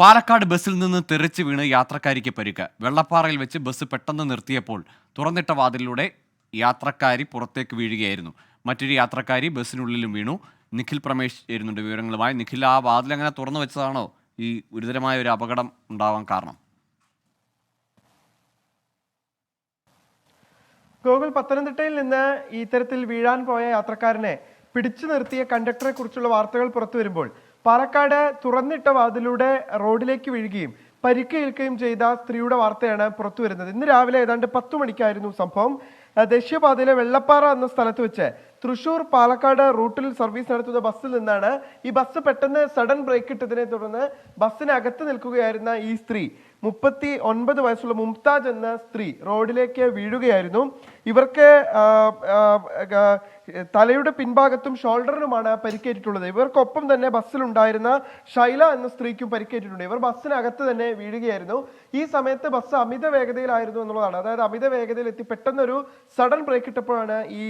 പാലക്കാട് ബസ്സിൽ നിന്ന് തെറിച്ച് വീണ് യാത്രക്കാരിക്ക് പരിക്ക്. വെള്ളപ്പാറയിൽ വെച്ച് ബസ് പെട്ടെന്ന് നിർത്തിയപ്പോൾ തുറന്നിട്ട വാതിലിലൂടെ യാത്രക്കാരി പുറത്തേക്ക് വീഴുകയായിരുന്നു. മറ്റൊരു യാത്രക്കാരി ബസ്സിനുള്ളിലും വീണു. നിഖിൽ പ്രമേഷ് ചേരുന്നുണ്ട് വിവരങ്ങളുമായി. നിഖിൽ ആ വാതിൽ അങ്ങനെ തുറന്നു വെച്ചതാണോ ഈ ഗുരുതരമായ ഒരു അപകടം ഉണ്ടാവാൻ കാരണം? ഗോകുൽ പത്തനംതിട്ടയിൽ നിന്ന് ഇത്തരത്തിൽ വീഴാൻ പോയ യാത്രക്കാരനെ പിടിച്ചു നിർത്തിയ കണ്ടക്ടറെ കുറിച്ചുള്ള വാർത്തകൾ പുറത്തു വരുമ്പോൾ പാലക്കാട് തുറന്നിട്ട വാതിലൂടെ റോഡിലേക്ക് വീഴുകയും പരിക്കേൽക്കുകയും ചെയ്ത സ്ത്രീയുടെ വാർത്തയാണ് പുറത്തു വരുന്നത് ഇന്ന് രാവിലെ ഏതാണ്ട് പത്തു മണിക്കായിരുന്നു സംഭവം. ദേശീയപാതയിലെ വെള്ളപ്പാറ എന്ന സ്ഥലത്ത് വെച്ച് തൃശൂർ പാലക്കാട് റൂട്ടിൽ സർവീസ് നടത്തുന്ന ബസ്സിൽ നിന്നാണ് ഈ ബസ് പെട്ടെന്ന് സഡൻ ബ്രേക്ക് ഇട്ടതിനെ തുടർന്ന് ബസ്സിനകത്ത് നിൽക്കുകയായിരുന്ന ഈ സ്ത്രീ മുപ്പത്തി ഒൻപത് വയസ്സുള്ള മുംതാജ് എന്ന സ്ത്രീ റോഡിലേക്ക് വീഴുകയായിരുന്നു. ഇവർക്ക് തലയുടെ പിൻഭാഗത്തും ഷോൾഡറിനുമാണ് പരിക്കേറ്റിട്ടുള്ളത്. ഇവർക്കൊപ്പം തന്നെ ബസ്സിലുണ്ടായിരുന്ന ഷൈല എന്ന സ്ത്രീക്കും പരിക്കേറ്റിട്ടുണ്ട്. ഇവർ ബസ്സിനകത്ത് തന്നെ വീഴുകയായിരുന്നു. ഈ സമയത്ത് ബസ് അമിത വേഗതയിലായിരുന്നു എന്നുള്ളതാണ്. അതായത് അമിത വേഗതയിൽ എത്തി പെട്ടെന്നൊരു സഡൻ ബ്രേക്ക് ഇട്ടപ്പോഴാണ് ഈ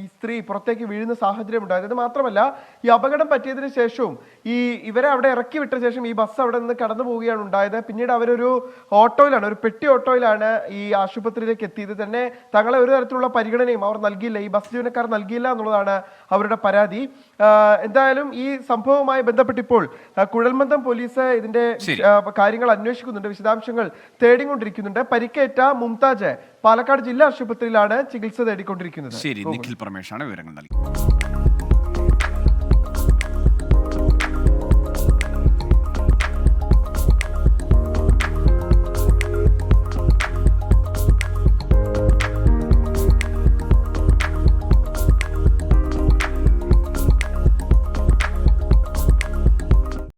ഈ സ്ത്രീ പുറത്തേക്ക് വീഴുന്ന സാഹചര്യം ഉണ്ടായത്. ഇത് മാത്രമല്ല ഈ അപകടം പറ്റിയതിന് ശേഷവും ഈ ഇവരെ അവിടെ ഇറക്കി വിട്ട ശേഷം ഈ ബസ് അവിടെ നിന്ന് കടന്നു പോവുകയാണ് ഉണ്ടായത്. പിന്നീട് അവരൊരു ഓട്ടോയിലാണ് ഒരു പെട്ടി ഓട്ടോയിലാണ് ഈ ആശുപത്രിയിലേക്ക് എത്തിയത്. തന്നെ തങ്ങളെ ഒരു തരത്തിലുള്ള പരിഗണനയും അവർ നൽകിയില്ല. ഈ ബസ് ജീവനക്കാർ നൽകിയില്ല എന്നുള്ളതാണ് അവരുടെ പരാതി. എന്തായാലും ഈ സംഭവവുമായി ബന്ധപ്പെട്ടിപ്പോൾ കുഴൽമന്ദം പോലീസ് ഇതിന്റെ കാര്യങ്ങൾ അന്വേഷിക്കുന്നുണ്ട്. വിശദാംശങ്ങൾ തേടിക്കൊണ്ടിരിക്കുന്നുണ്ട്. പരിക്കേറ്റ മുംതാജ് പാലക്കാട് ജില്ലാ ആശുപത്രിയിലാണ് ചികിത്സ തേടിക്കൊണ്ടിരിക്കുന്നത്. ശരി നിഖിൽ പരമേഷാണ് വിവരങ്ങൾ നൽകി.